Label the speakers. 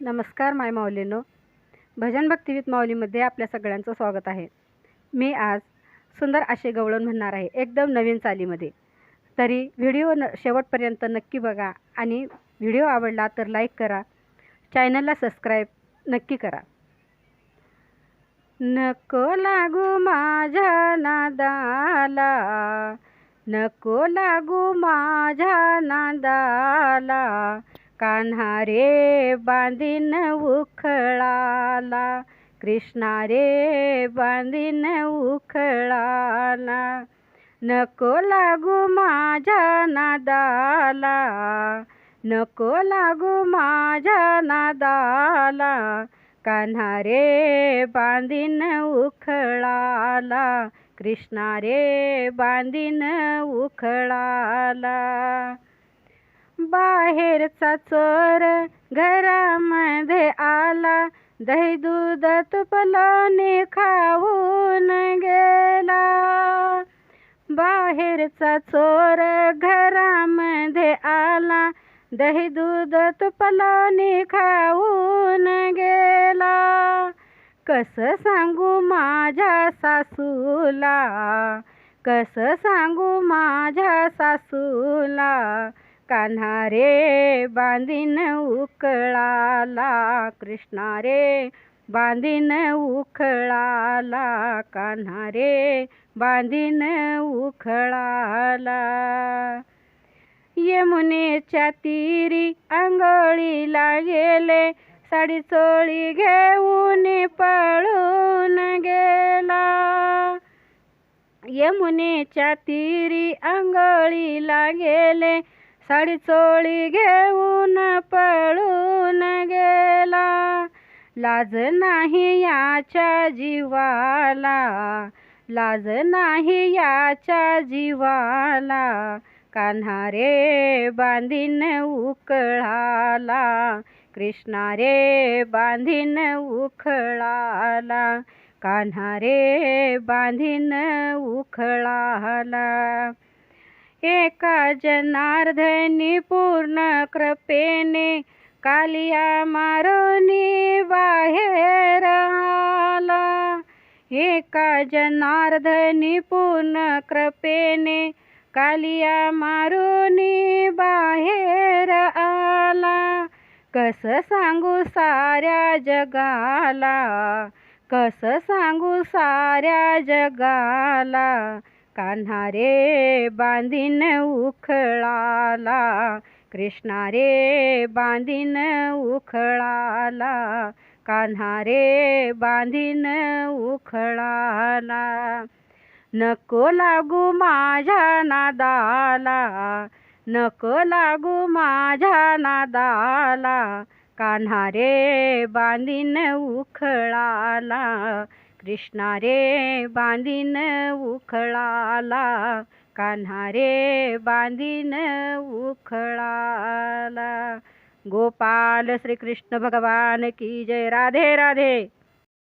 Speaker 1: नमस्कार माय माऊलीनो. भजन भक्तिवीत माऊलीमध्ये आपल्या सगळ्यांचं स्वागत आहे. मी आज सुंदर असे गवळण म्हणणार आहे एकदम नवीन चालीमध्ये. तरी व्हिडिओ न शेवटपर्यंत नक्की बघा आणि व्हिडिओ आवडला तर लाईक करा. चॅनलला सबस्क्राईब नक्की करा. नको लागू माझ्या नादाला. नको लागू माझ्या नादाला. कान्हा रे बांधीन उखळाला कृष्णा रे बांधीन उखळाला. नको लागू माझ्या नादाला नको लागू माझ्या नादाला. कान्हा रे बांधीन उखळाला कृष्णा रे बांधीन उखळाला. बाहेरचा चोर घरामध्ये आला. दही दूध तुपलाने खाऊन गेला. बाहेरचा चोर घरामध्ये आला. दही दूध तुपलाने खाऊन गेला. कसं सांगू माझ्या सासूला? कसं सांगू माझ्या सासूला? कान्हा रे बांधीन उकळाला कृष्णा रे बांधीन उखळाला कान्हा रे बांधीन उखळाला यमुनेच्या तिरी आंघोळीला गेले साडी चोळी घेऊन पळून गेला. यमुनेच्या तिरी आंघोळीला गेले साडी चोळी घेऊन पळून गेला. लाज नाही याच्या जीवाला लाज नाही याच्या जीवाला. कान्हा रे बांधीन उकळाला कृष्णा रे बांधीन उखळाला कान्हा रे बांधीन उखळाला एका जनार्दनी पूर्ण कृपेने कालिया मारोनी बाहेर आला एका जनार्दनी पूर्ण कृपेने कालिया मारुनी बाहेर आला कस सांगू साऱ्या जगाला? कस सांगू साऱ्या जगाला? कान्हा रे बांधीन उखळाला. कृष्णा रे बांधीन उखळाला. कान्हा रे बांधीन उखळाला. नको लागू माझ्या नादाला. नको लागू माझ्या नादाला. कान्हा रे बांधीन उखळाला. कृष्णा रे बांधीन उखळाला कान्हा रे बांधीन उखळाला. गोपाल श्रीकृष्ण भगवान की जय. राधे राधे.